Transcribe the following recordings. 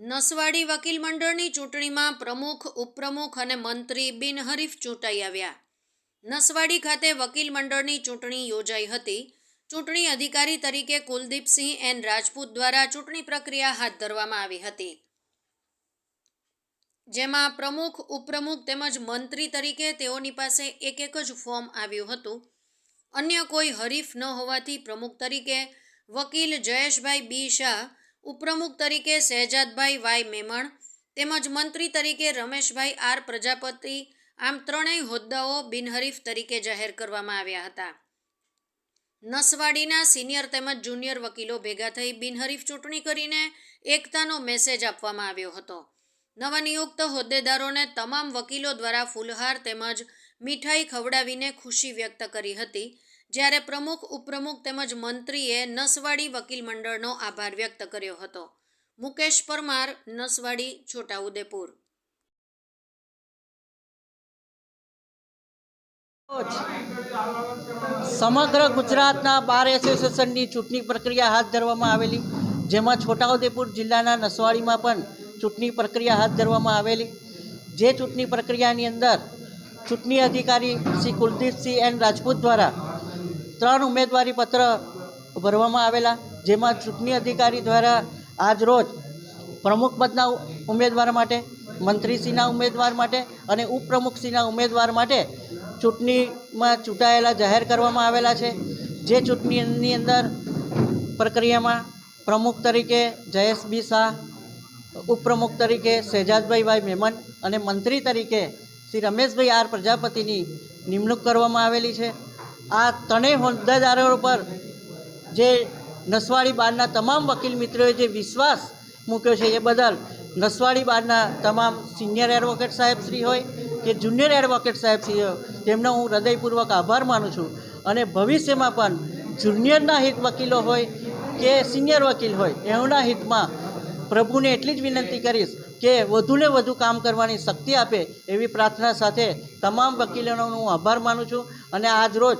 નસવાડી વકીલ મંડળની ચૂંટણીમાં પ્રમુખ, ઉપપ્રમુખ અને મંત્રી બિનહરીફ ચૂંટાઈ આવ્યા. નસવાડી ખાતે વકીલ મંડળની ચૂંટણી યોજાઈ હતી. ચૂંટણી અધિકારી તરીકે કુલદીપસિંહ એન રાજપૂત દ્વારા ચૂંટણી પ્રક્રિયા હાથ ધરવામાં આવી હતી. જેમાં પ્રમુખ, ઉપપ્રમુખ તેમજ મંત્રી તરીકે તેઓની પાસે એક એક જ ફોર્મ આવ્યું હતું. અન્ય કોઈ હરીફ ન હોવાથી પ્રમુખ તરીકે વકીલ જયેશભાઈ બી શાહ ઉપપ્રમુખ તરીકે શહેજાદભાઈ વાય મેમણ તેમજ મંત્રી તરીકે રમેશભાઈ આર પ્રજાપતિ આમ ત્રણેય હોદ્દાઓ બિનહરીફ તરીકે જાહેર કરવામાં આવ્યા હતા. નસવાડીના સિનિયર તેમજ જુનિયર વકીલો ભેગા થઈ બિનહરીફ ચૂંટણી કરીને એકતાનો મેસેજ આપવામાં આવ્યો હતો. નવનિયુક્ત હોદ્દેદારોને તમામ વકીલો દ્વારા ફૂલહાર તેમજ મીઠાઈ ખવડાવીને ખુશી વ્યક્ત કરી હતી. જ્યારે પ્રમુખ, ઉપપ્રમુખ તેમજ મંત્રીએ નસવાડી વકીલ મંડળનો આભાર વ્યક્ત કર્યો હતો. મુકેશ પરમાર, નસવાડી, છોટાઉદેપુર. સમગ્ર ગુજરાતના બાર એસોસિએશનની ચૂંટણી પ્રક્રિયા હાથ ધરવામાં આવેલી, જેમાં છોટાઉદેપુર જિલ્લાના નસવાડીમાં પણ ચૂંટણી પ્રક્રિયા હાથ ધરવામાં આવેલી. જે ચૂંટણી પ્રક્રિયાની અંદર ચૂંટણી અધિકારી શ્રી કુલદીપસિંહ એન રાજપૂત દ્વારા ત્રણ ઉમેદવારી પત્ર ભરવામાં આવેલા, જેમાં ચૂંટણી અધિકારી દ્વારા આજ રોજ પ્રમુખ પદના ઉમેદવાર માટે, મંત્રીશ્રીના ઉમેદવાર માટે અને ઉપપ્રમુખશ્રીના ઉમેદવાર માટે ચૂંટણીમાં ચૂંટાયેલા જાહેર કરવામાં આવેલા છે. જે ચૂંટણીની અંદર પ્રક્રિયામાં પ્રમુખ તરીકે જયેશ બી શાહ, ઉપપ્રમુખ તરીકે શહેજાદભાઈ ભાઈ મેમન અને મંત્રી તરીકે શ્રી રમેશભાઈ આર પ્રજાપતિની નિમણૂક કરવામાં આવેલી છે. આ ત્રણેય હોદ્દેદારો પર જે નસવાડી બારના તમામ વકીલ મિત્રોએ જે વિશ્વાસ મૂક્યો છે એ બદલ નસવાડી બારના તમામ સિનિયર એડવોકેટ સાહેબ શ્રી હોય કે જુનિયર એડવોકેટ સાહેબ શ્રી હોય, તેમનો હું હૃદયપૂર્વક આભાર માનું છું. અને ભવિષ્યમાં પણ જુનિયરના હિત વકીલો હોય કે સિનિયર વકીલ હોય, એમના હિતમાં પ્રભુને એટલી જ વિનંતી કરીશ કે વધુને વધુ કામ કરવાની શક્તિ આપે એવી પ્રાર્થના સાથે તમામ વકીલોનો હું આભાર માનું છું. અને આજ રોજ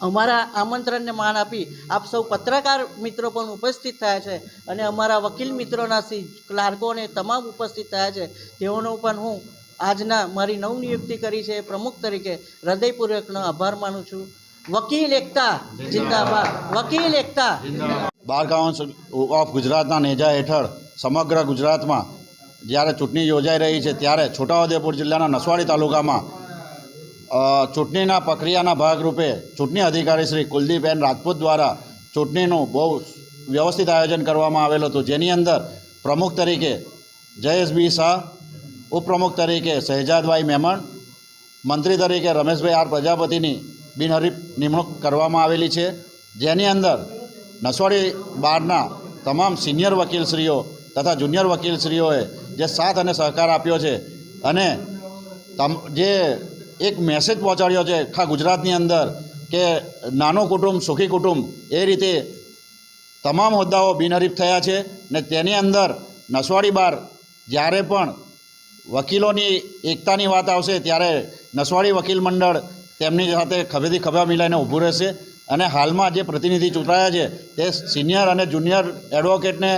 અમારા આમંત્રણને માન આપી આપ સૌ પત્રકાર મિત્રો પણ ઉપસ્થિત થયા છે અને અમારા વકીલ મિત્રોના સી ક્લાર્કોને તમામ ઉપસ્થિત થયા છે. તેઓનો પણ હું આજના મારી નવનિયુક્તિ કરી છે પ્રમુખ તરીકે હૃદયપૂર્વકનો આભાર માનું છું. વકીલ એકતા જિંદાબાદ. વકીલ એકતા. બાર ઓફ ગુજરાતના નેજા હેઠળ સમગ્ર ગુજરાતમાં જ્યારે ચૂંટણી યોજાઈ રહી છે ત્યારે છોટાઉદેપુર જિલ્લાના નસવાડી તાલુકામાં ચૂંટણીના પ્રક્રિયાના ભાગરૂપે ચૂંટણી અધિકારી શ્રી કુલદીપબેન રાજપૂત દ્વારા ચૂંટણીનું બહુ વ્યવસ્થિત આયોજન કરવામાં આવેલું હતું. જેની અંદર પ્રમુખ તરીકે જયેશ બી શાહ, ઉપપ્રમુખ તરીકે શહેજાદભાઈ મેમણ, મંત્રી તરીકે રમેશભાઈ આર પ્રજાપતિની બિનહરીફ નિમણૂક કરવામાં આવેલી છે. જેની અંદર નસવાડી બારના તમામ સિનિયર વકીલશ્રીઓ તથા જુનિયર વકીલશ્રીઓએ જે સાથ અને સહકાર આપ્યો છે અને તમ, જે એક મેસેજ પહોંચાડ્યો છે આખા ગુજરાતની અંદર કે નાનું કુટુંબ, સુખી કુટુંબ, એ રીતે તમામ હોદ્દાઓ બિનહરીફ થયા છે ને તેની અંદર નસવાડી બાર જ્યારે પણ વકીલોની એકતાની વાત આવશે ત્યારે નસવાડી વકીલ મંડળ તેમની સાથે ખભેથી ખભા મિલાઈને ઊભું રહેશે અને હાલમાં જે પ્રતિનિધિ ચૂંટાયા છે તે સિનિયર અને જુનિયર એડવોકેટને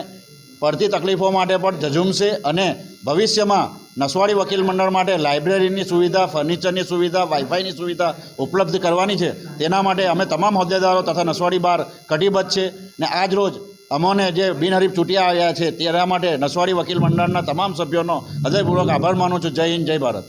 પડતી તકલીફો માટે પણ ઝઝૂમશે અને ભવિષ્યમાં નસવાડી વકીલ મંડળ માટે લાઇબ્રેરીની સુવિધા, ફર્નિચરની સુવિધા વાઈફાઈની સુવિધા ઉપલબ્ધ કરવાની છે. તેના માટે અમે તમામ હોદ્દેદારો તથા નસવાડી બાર કટિબદ્ધ છે ને આજ રોજ અમોને જે બિનહરીફ ચૂંટ્યા આવ્યા છે તેના માટે નસવાડી વકીલ મંડળના તમામ સભ્યોનો હૃદયપૂર્વક આભાર માનું છું. જય હિન્દ, જય ભારત.